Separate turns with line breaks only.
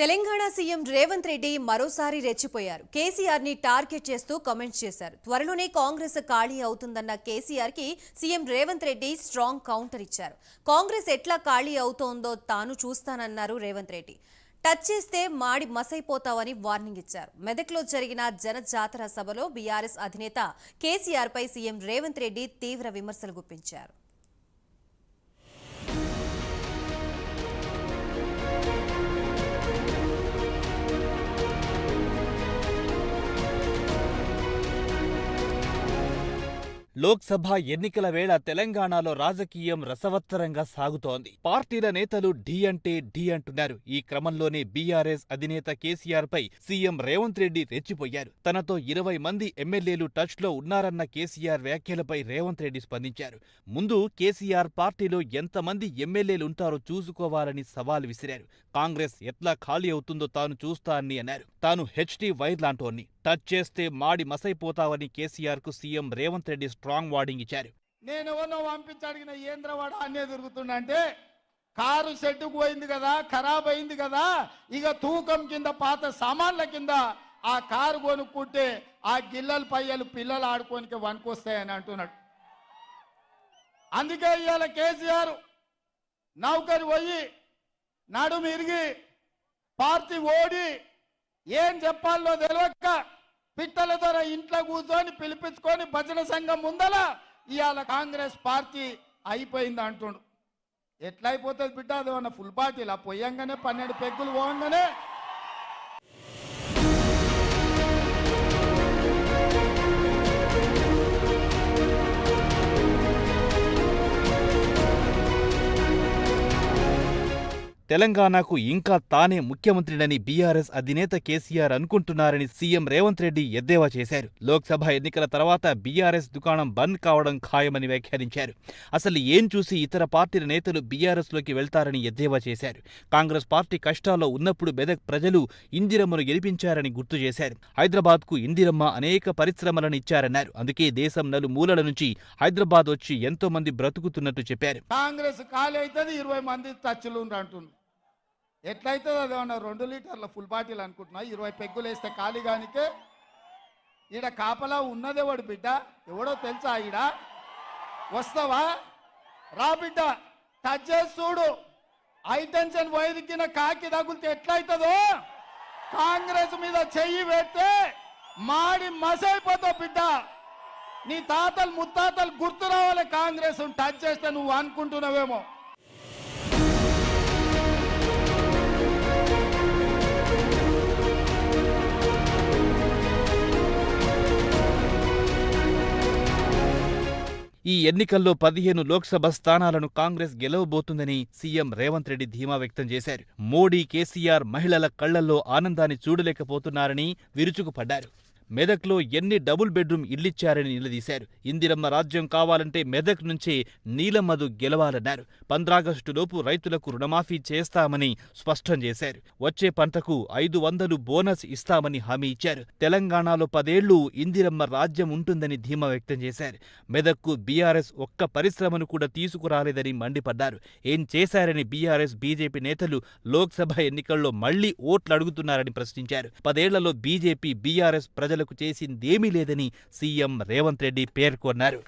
Telangana CM Revanth Reddy మరోసారి రెచ్చిపోయారు. కేసీఆర్ని టార్గెట్ చేస్తూ కామెంట్స్ చేశారు. త్వరలోనే కాంగ్రెస్ ఖాళీ అవుతుందన్న కేసీఆర్కి CM Revanth Reddy strong counter ఇచ్చారు. కాంగ్రెస్ ఎట్లా ఖాళీ అవుతోందో తాను చూస్తానన్నారు రేవంత్ రెడ్డి. టచ్ చేస్తే మాడి మసైపోతావని వార్నింగ్ ఇచ్చారు. మెదక్లో జరిగిన జన జాతర సభలో బీఆర్ఎస్ అధినేత కేసీఆర్ పై సీఎం రేవంత్ రెడ్డి తీవ్ర విమర్శలు గుప్పించారు.
లోక్సభ ఎన్నికల వేళ తెలంగాణలో రాజకీయం రసవత్తరంగా సాగుతోంది. పార్టీల నేతలు ఢీ అంటే ఢీ అంటున్నారు. ఈ క్రమంలోనే బీఆర్ఎస్ అధినేత కేసీఆర్ పై సీఎం రేవంత్ రెడ్డి రెచ్చిపోయారు. తనతో ఇరవై మంది ఎమ్మెల్యేలు టచ్లో ఉన్నారన్న కేసీఆర్ వ్యాఖ్యలపై రేవంత్ రెడ్డి స్పందించారు. ముందు కేసీఆర్ పార్టీలో ఎంతమంది ఎమ్మెల్యేలు ఉంటారో చూసుకోవాలని సవాల్ విసిరారు. కాంగ్రెస్ ఎట్లా ఖాళీ అవుతుందో తాను చూస్తా అని అన్నారు. తాను హెచ్డీ వైర్ లాంటోన్ని. టచ్ చేస్తే మాడి మసైపోతావని కేసీఆర్కు CM Revanth Reddy strong warning ఇచ్చారు.
నేను ఎవరినో పంపించి అడిగిన ఏంద్రవాడ అన్నే దొరుకుతుందంటే కారు షెడ్డుకు పోయింది కదా ఖరాబ్ అయింది కదా ఇక తూకం కింద పాత సామాన్ల కింద ఆ కారు కొనుక్కుంటే ఆ గిల్లల పయ్యలు పిల్లలు ఆడుకోనికి వనుకొస్తాయని అంటున్నాడు. అందుకే ఇవాళ కేసీఆర్ నౌకరి పోయి నడుమిరిగి పార్టీ ఓడి ఏం చెప్పాలో తెలియక పిట్టల ధర ఇంట్లో కూర్చొని పిలిపించుకొని భజన సంఘం ముందల ఇవాళ కాంగ్రెస్ పార్టీ అయిపోయింది అంటుండు. ఎట్లా అయిపోతుంది బిడ్డ అది ఫుల్ ఫుల్ ఆ పోయంగానే పన్నెండు పెగ్గులు పోగానే
తెలంగాణకు ఇంకా తానే ముఖ్యమంత్రినని బీఆర్ఎస్ అధినేత కేసీఆర్ అనుకుంటున్నారని సీఎం రేవంత్ రెడ్డి ఎద్దేవా చేశారు. లోక్సభ ఎన్నికల తర్వాత బీఆర్ఎస్ దుకాణం బంద్ కావడం ఖాయమని వ్యాఖ్యానించారు. అసలు ఏం చూసి ఇతర పార్టీల నేతలు బీఆర్ఎస్లోకి వెళ్తారని ఎద్దేవా చేశారు. కాంగ్రెస్ పార్టీ కష్టాల్లో ఉన్నప్పుడు మెదక్ ప్రజలు ఇందిరమ్మను గెలిపించారని గుర్తు చేశారు. హైదరాబాద్కు ఇందిరమ్మ అనేక పరిశ్రమలను ఇచ్చారన్నారు. అందుకే దేశం నలుమూలల నుంచి హైదరాబాద్ వచ్చి ఎంతో మంది బ్రతుకుతున్నట్టు చెప్పారు.
కాంగ్రెస్ ఖాళీ అవుతుంది ఇరవై మంది టచ్లు అంటున్నారు ఎట్లయితుంది అది ఏమన్నా రెండు లీటర్ల ఫుల్ బాటిల్ అనుకుంటున్నా ఇరవై పెగ్గులు వేస్తే ఖాళీ ఈడ కాపలా ఉన్నదేవాడు బిడ్డ. ఎవడో తెలుసా ఈడ? వస్తావా? రా బిడ్డ టచ్ చేసి చూడు. హైటెన్షన్ వైరికిన కాకి తగులితే ఎట్లయితుందో? కాంగ్రెస్ మీద చెయ్యి పెడితే మాడి మసైపోతావు బిడ్డ. నీ తాతలు ముత్తాతలు గుర్తు రావాలి కాంగ్రెస్ టచ్ చేస్తే నువ్వు అనుకుంటున్నావేమో.
ఈ ఎన్నికల్లో పదిహేను లోక్సభ స్థానాలను కాంగ్రెస్ గెలవబోతుందని సీఎం రేవంత్ రెడ్డి ధీమా వ్యక్తం చేశారు. మోడీ కేసీఆర్ మహిళల కళ్ళల్లో ఆనందాన్ని చూడలేకపోతున్నారని విరుచుకుపడ్డారు. మెదక్లో ఎన్ని డబుల్ బెడ్రూమ్ ఇల్లిచ్చారని నిలదీశారు. ఇందిరమ్మ రాజ్యం కావాలంటే మెదక్ నుంచే నీలమ్మధు గెలవాలన్నారు. పంద్రాగస్టులోపు రైతులకు రుణమాఫీ చేస్తామని స్పష్టం చేశారు. వచ్చే పంటకు ఐదు వందలు బోనస్ ఇస్తామని హామీ ఇచ్చారు. తెలంగాణలో పదేళ్ళు ఇందిరమ్మ రాజ్యం ఉంటుందని ధీమా వ్యక్తం చేశారు. మెదక్కు బీఆర్ఎస్ ఒక్క పరిశ్రమను కూడా తీసుకురాలేదని మండిపడ్డారు. ఏం చేశారని బీఆర్ఎస్ బీజేపీ నేతలు లోక్సభ ఎన్నికల్లో మళ్ళీ ఓట్లు అడుగుతున్నారని ప్రశ్నించారు. పదేళ్ళలో బీజేపీ బీఆర్ఎస్ ప్రజలకు చేసిందేమీ లేదని సీఎం రేవంత్ రెడ్డి పేర్కొన్నారు.